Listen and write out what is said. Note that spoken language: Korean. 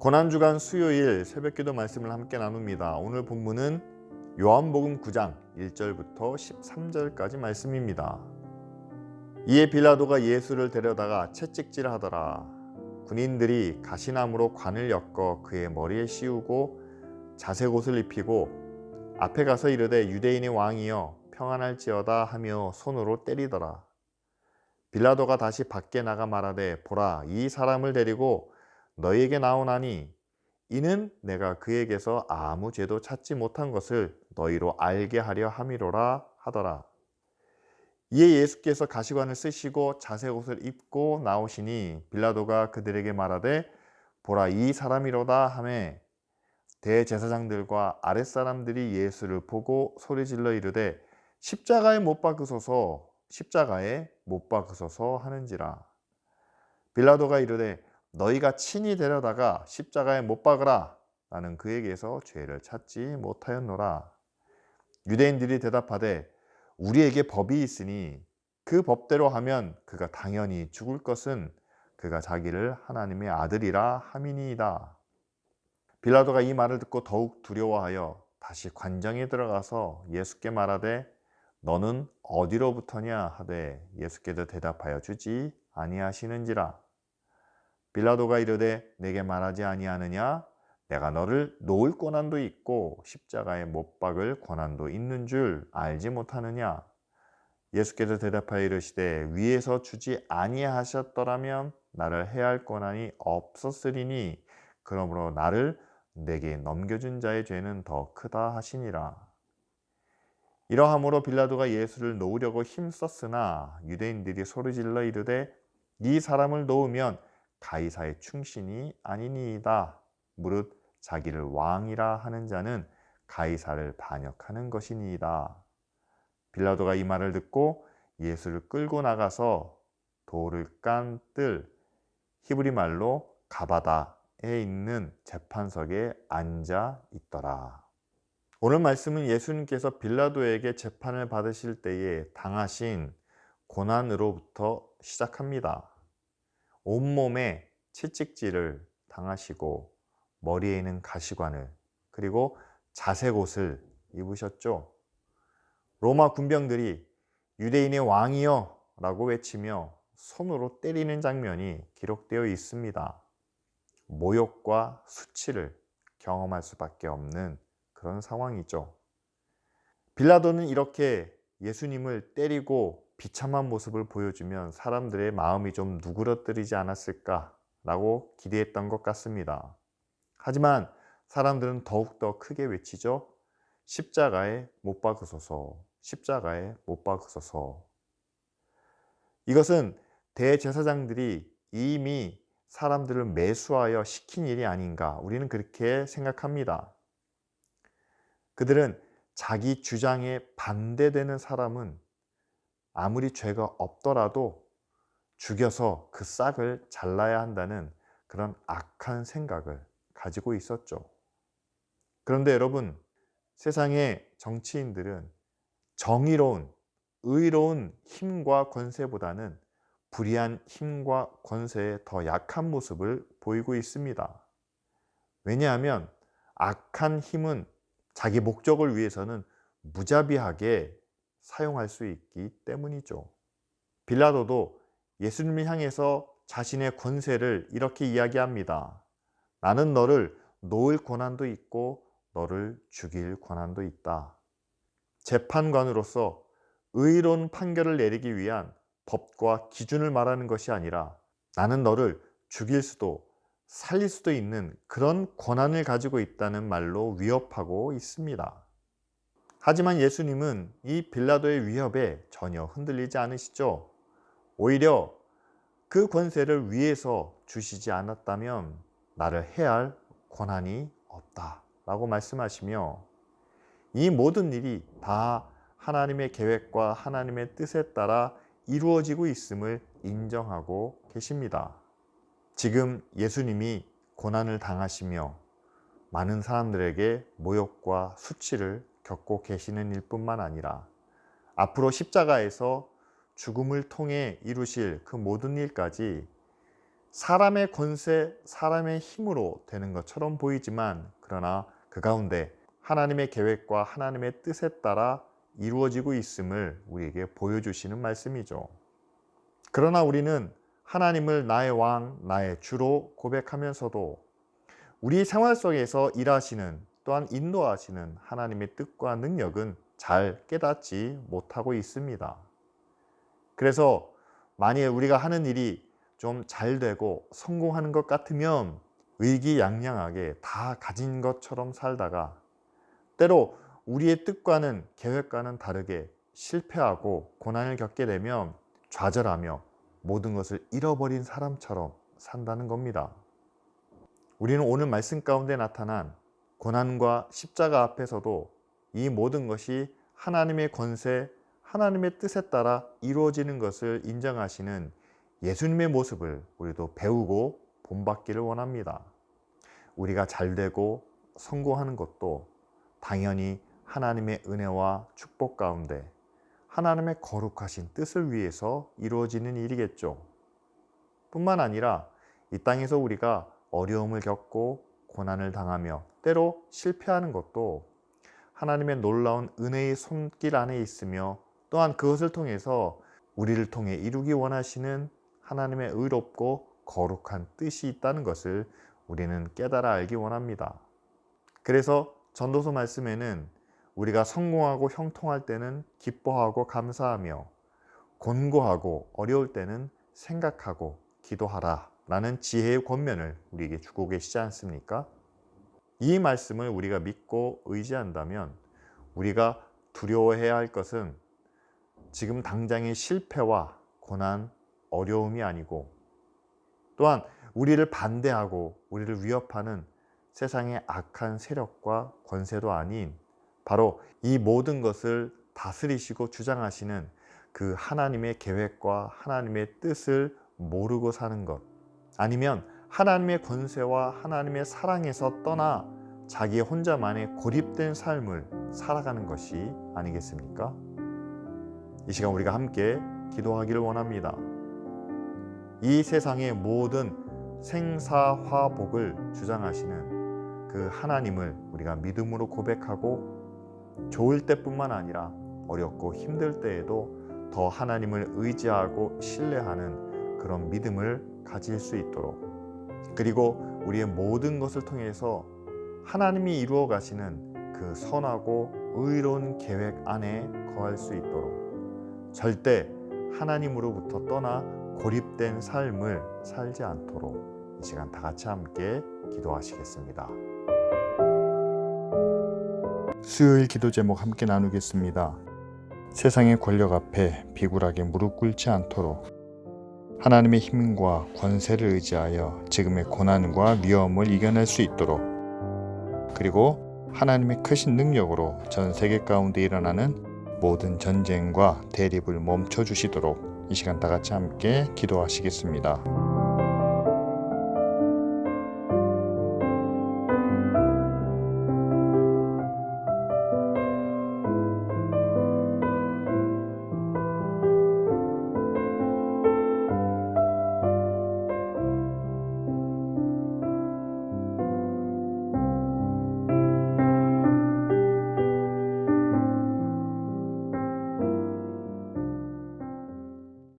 고난주간 수요일 새벽기도 말씀을 함께 나눕니다. 오늘 본문은 요한복음 9장 1절부터 13절까지 말씀입니다. 이에 빌라도가 예수를 데려다가 채찍질 하더라. 군인들이 가시나무로 관을 엮어 그의 머리에 씌우고 자색옷을 입히고 앞에 가서 이르되 유대인의 왕이여 평안할지어다 하며 손으로 때리더라. 빌라도가 다시 밖에 나가 말하되 보라 이 사람을 데리고 너희에게 나오나니 이는 내가 그에게서 아무 죄도 찾지 못한 것을 너희로 알게 하려 함이로라 하더라. 이에 예수께서 가시관을 쓰시고 자색 옷을 입고 나오시니 빌라도가 그들에게 말하되 보라 이 사람이로다 하매 대제사장들과 아랫사람들이 예수를 보고 소리질러 이르되 십자가에 못 박으소서 십자가에 못 박으소서 하는지라 빌라도가 이르되 너희가 친히 데려다가 십자가에 못 박으라. 나는 그에게서 죄를 찾지 못하였노라. 유대인들이 대답하되 우리에게 법이 있으니 그 법대로 하면 그가 당연히 죽을 것은 그가 자기를 하나님의 아들이라 함이니이다. 빌라도가 이 말을 듣고 더욱 두려워하여 다시 관정에 들어가서 예수께 말하되 너는 어디로부터냐? 하되 예수께서 대답하여 주지 아니하시는지라 빌라도가 이르되 내게 말하지 아니하느냐? 내가 너를 놓을 권한도 있고 십자가에 못 박을 권한도 있는 줄 알지 못하느냐? 예수께서 대답하여 이르시되 위에서 주지 아니하셨더라면 나를 해할 권한이 없었으리니 그러므로 나를 내게 넘겨준 자의 죄는 더 크다 하시니라. 이러함으로 빌라도가 예수를 놓으려고 힘썼으나 유대인들이 소리질러 이르되 이 사람을 놓으면 가이사의 충신이 아니니이다 무릇 자기를 왕이라 하는 자는 가이사를 반역하는 것이니이다. 빌라도가 이 말을 듣고 예수를 끌고 나가서 돌을 깐 뜰 히브리 말로 가바다에 있는 재판석에 앉아 있더라. 오늘 말씀은 예수님께서 빌라도에게 재판을 받으실 때에 당하신 고난으로부터 시작합니다. 온몸에 채찍질을 당하시고 머리에는 가시관을 그리고 자색 옷을 입으셨죠. 로마 군병들이 유대인의 왕이여 라고 외치며 손으로 때리는 장면이 기록되어 있습니다. 모욕과 수치를 경험할 수밖에 없는 그런 상황이죠. 빌라도는 이렇게 예수님을 때리고 비참한 모습을 보여주면 사람들의 마음이 좀 누그러뜨리지 않았을까라고 기대했던 것 같습니다. 하지만 사람들은 더욱더 크게 외치죠. 십자가에 못 박으소서, 십자가에 못 박으소서. 이것은 대제사장들이 이미 사람들을 매수하여 시킨 일이 아닌가 우리는 그렇게 생각합니다. 그들은 자기 주장에 반대되는 사람은 아무리 죄가 없더라도 죽여서 그 싹을 잘라야 한다는 그런 악한 생각을 가지고 있었죠. 그런데 여러분, 세상의 정치인들은 정의로운, 의로운 힘과 권세보다는 불의한 힘과 권세에 더 약한 모습을 보이고 있습니다. 왜냐하면 악한 힘은 자기 목적을 위해서는 무자비하게 사용할 수 있기 때문이죠. 빌라도도 예수님을 향해서 자신의 권세를 이렇게 이야기합니다. 나는 너를 놓을 권한도 있고 너를 죽일 권한도 있다. 재판관으로서 의로운 판결을 내리기 위한 법과 기준을 말하는 것이 아니라 나는 너를 죽일 수도 살릴 수도 있는 그런 권한을 가지고 있다는 말로 위협하고 있습니다. 하지만 예수님은 이 빌라도의 위협에 전혀 흔들리지 않으시죠. 오히려 그 권세를 위해서 주시지 않았다면 나를 해할 권한이 없다. 라고 말씀하시며 이 모든 일이 다 하나님의 계획과 하나님의 뜻에 따라 이루어지고 있음을 인정하고 계십니다. 지금 예수님이 고난을 당하시며 많은 사람들에게 모욕과 수치를 겪고 계시는 일뿐만 아니라 앞으로 십자가에서 죽음을 통해 이루실 그 모든 일까지 사람의 권세, 사람의 힘으로 되는 것처럼 보이지만 그러나 그 가운데 하나님의 계획과 하나님의 뜻에 따라 이루어지고 있음을 우리에게 보여주시는 말씀이죠. 그러나 우리는 하나님을 나의 왕, 나의 주로 고백하면서도 우리 생활 속에서 일하시는 또한 인도하시는 하나님의 뜻과 능력은 잘 깨닫지 못하고 있습니다. 그래서 만일 우리가 하는 일이 좀 잘 되고 성공하는 것 같으면 의기양양하게 다 가진 것처럼 살다가 때로 우리의 뜻과는 계획과는 다르게 실패하고 고난을 겪게 되면 좌절하며 모든 것을 잃어버린 사람처럼 산다는 겁니다. 우리는 오늘 말씀 가운데 나타난 고난과 십자가 앞에서도 이 모든 것이 하나님의 권세, 하나님의 뜻에 따라 이루어지는 것을 인정하시는 예수님의 모습을 우리도 배우고 본받기를 원합니다. 우리가 잘 되고 성공하는 것도 당연히 하나님의 은혜와 축복 가운데 하나님의 거룩하신 뜻을 위해서 이루어지는 일이겠죠. 뿐만 아니라 이 땅에서 우리가 어려움을 겪고 고난을 당하며 때로 실패하는 것도 하나님의 놀라운 은혜의 손길 안에 있으며 또한 그것을 통해서 우리를 통해 이루기 원하시는 하나님의 의롭고 거룩한 뜻이 있다는 것을 우리는 깨달아 알기 원합니다. 그래서 전도서 말씀에는 우리가 성공하고 형통할 때는 기뻐하고 감사하며 곤고하고 어려울 때는 생각하고 기도하라 라는 지혜의 권면을 우리에게 주고 계시지 않습니까? 이 말씀을 우리가 믿고 의지한다면 우리가 두려워해야 할 것은 지금 당장의 실패와 고난, 어려움이 아니고 또한 우리를 반대하고 우리를 위협하는 세상의 악한 세력과 권세도 아닌 바로 이 모든 것을 다스리시고 주장하시는 그 하나님의 계획과 하나님의 뜻을 모르고 사는 것 아니면 하나님의 권세와 하나님의 사랑에서 떠나 자기 혼자만의 고립된 삶을 살아가는 것이 아니겠습니까? 이 시간 우리가 함께 기도하기를 원합니다. 이 세상의 모든 생사화복을 주장하시는 그 하나님을 우리가 믿음으로 고백하고 좋을 때뿐만 아니라 어렵고 힘들 때에도 더 하나님을 의지하고 신뢰하는 그런 믿음을 가질 수 있도록 그리고 우리의 모든 것을 통해서 하나님이 이루어 가시는 그 선하고 의로운 계획 안에 거할 수 있도록 절대 하나님으로부터 떠나 고립된 삶을 살지 않도록 이 시간 다 같이 함께 기도하시겠습니다. 수요일 기도 제목 함께 나누겠습니다. 세상의 권력 앞에 비굴하게 무릎 꿇지 않도록 하나님의 힘과 권세를 의지하여 지금의 고난과 위험을 이겨낼 수 있도록 그리고 하나님의 크신 능력으로 전 세계 가운데 일어나는 모든 전쟁과 대립을 멈춰 주시도록 이 시간 다 같이 함께 기도하시겠습니다.